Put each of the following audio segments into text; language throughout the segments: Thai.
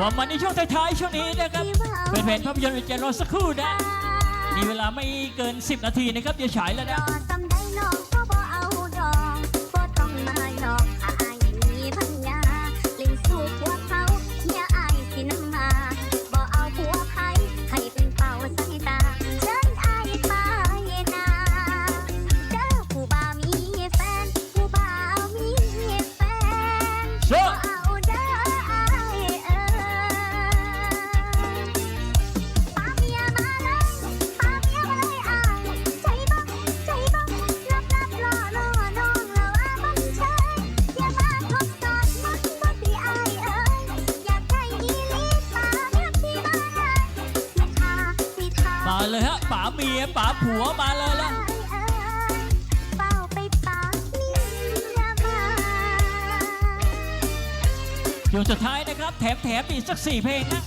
วันมานในช่วงท้ายๆช่วงนี้นะครับเป็นเพลงภาพยนตร์เจนรอสักครู่นะ มีเวลาไม่เกิน 10 นาทีนะครับจะฉายแล้วนะ ป๋าเมียป๋าผัวมาเลยละอยู่สุดท้ายนะครับ แถมแถมอีกสักสี่เพลงนะ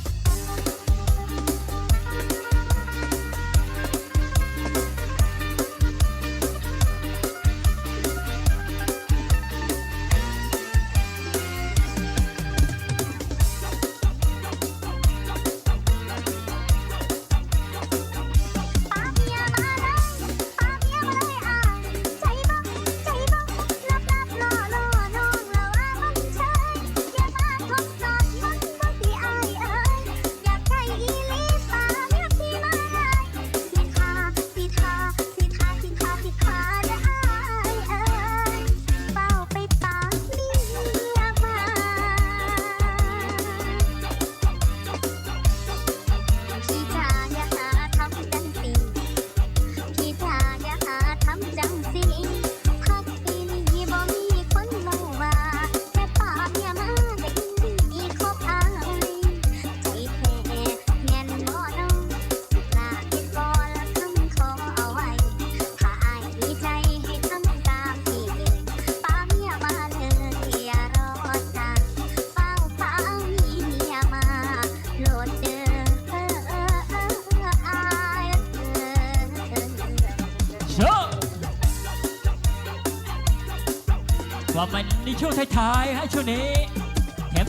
ว่ามันในช่วงท้ายๆให้ช่วงนี้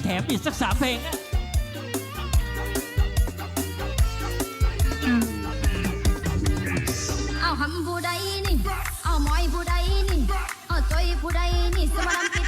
แถมๆอีกสักสามเพลงนะเอาหำผู้ใดนี่ เอาหมอยผู้ใดนี่ เอาใจอยผู้ใดนี่สมารำกิ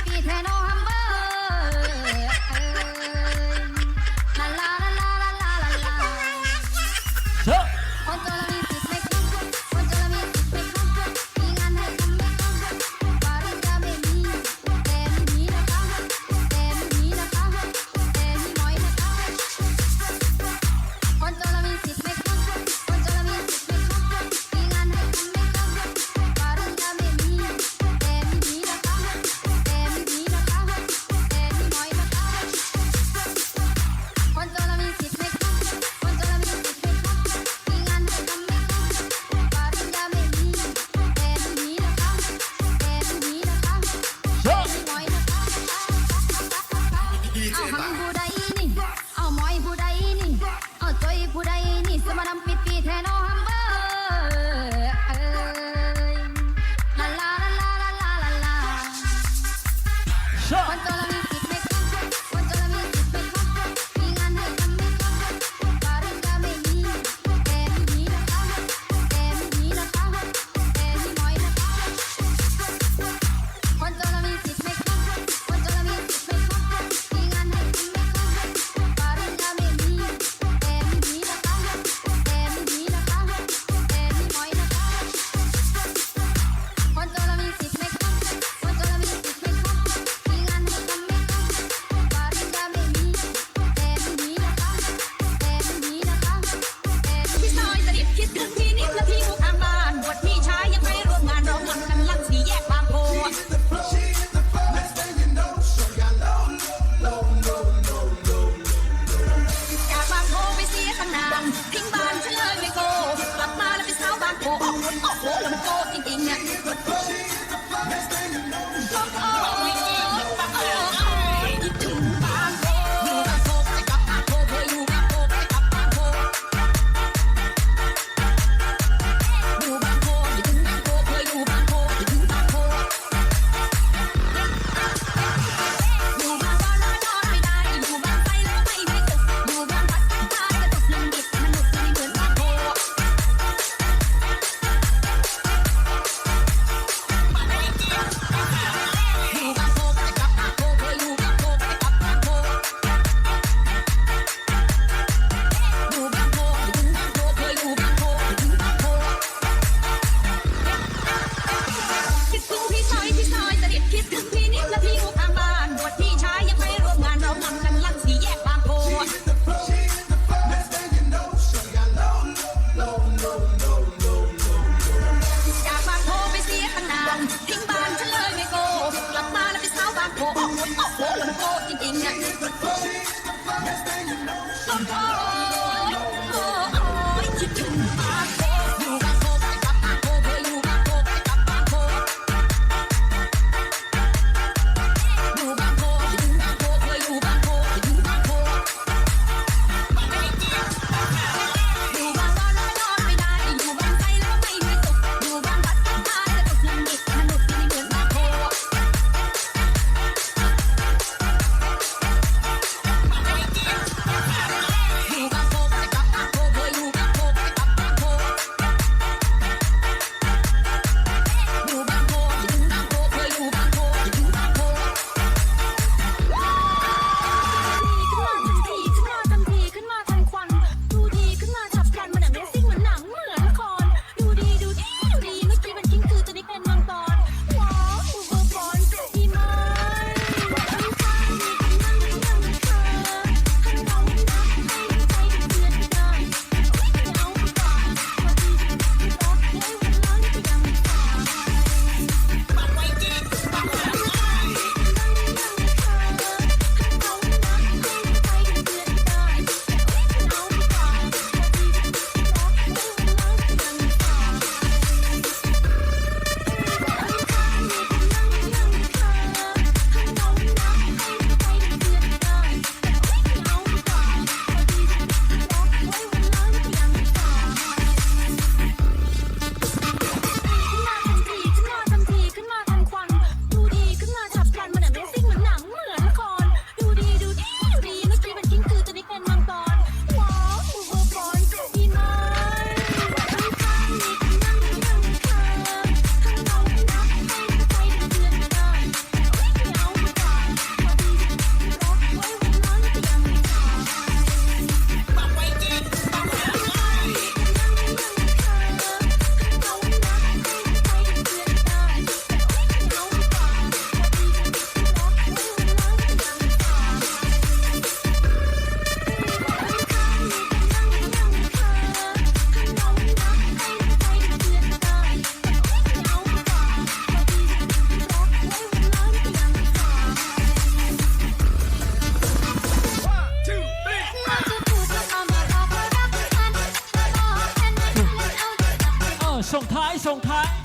ส่งท้ายส่งท้าย